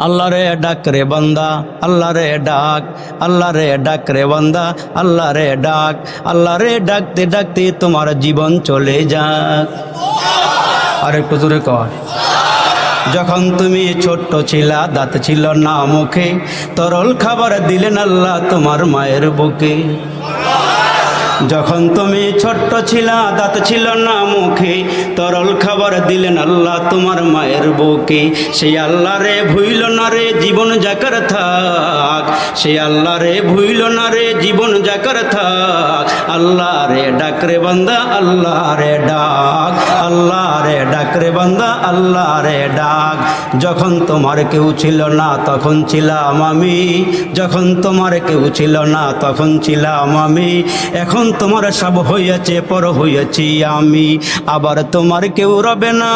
আল্লাহ রে ডাক রে বান্দা, আল্লাহ রে ডাক, আল্লাহ রে ডাক রে বান্দা, আল্লাহ রে ডাক, আল্লাহ রে ডাকতে ডাকতে তোমার জীবন চলে যাক। আরেকটু জোরে কর। যখন তুমি ছোট্ট ছিলা, দাঁত ছিল না মুখে, তরল খাবার দিলেন আল্লাহ তোমার মায়ের বুকে। যখন তুমি ছোট্ট ছিলা, দাঁত ছিল না মুখে তরল খাবার দিলেন আল্লাহ, তোমার মায়ের বুকে সেই আল্লাহ রে ভুইল না রে জীবন জাকার থাক। সেই আল্লাহ রে ভুইল না রে জীবন জাকার থাক। আল্লাহ ডাক রে বান্দা আল্লাহ রে ডাক আল্লাহ রে ডাক রে বান্দা আল্লাহ রে ডাক। যখন তোমার কেউ ছিল না, তখন ছিলাম আমি। যখন তোমার কেউ ছিল না, তখন ছিলাম আমি। এখন তোমার সব হইয়াছে, পর হইয়াছি আমি। আবার তোমার কেউ রবে না,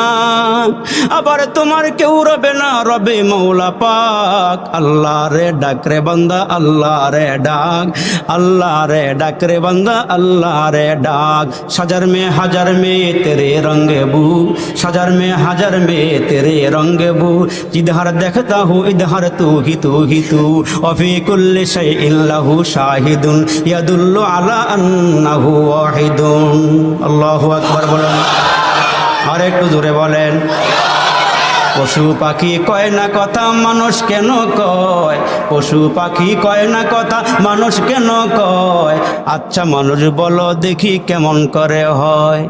আবার তোমার কেউ রবে না, রবে মৌলা পাক। আল্লাহ রে ডাক রে বান্দা আল্লাহ রে ডাক। আল্লাহ রে ডাক রে বান্দা আল্লাহ রে করে ডাক, সাজার মে হাজার মে তেরে রঙ্গে বু। সাজার মে হাজার মে তেরে রঙ্গে বু। ইধার দেখতা হু, ইধার তু হি তু। হি তু অফি কুল্লি সে ইল্লাহু শাহিদুন, ইয়াদুল্লু আলা আন্নাহু ওয়াহিদুন। আল্লাহু আকবার বলেন। আর একটু জোরে বলেন। পশু পাখি কয় না কথা, মানুষ কেন কয়? পশু পাখি কয় না কথা, মানুষ কেন কয়? আচ্ছা মানুষ বলো দেখি কেমন করে হয়।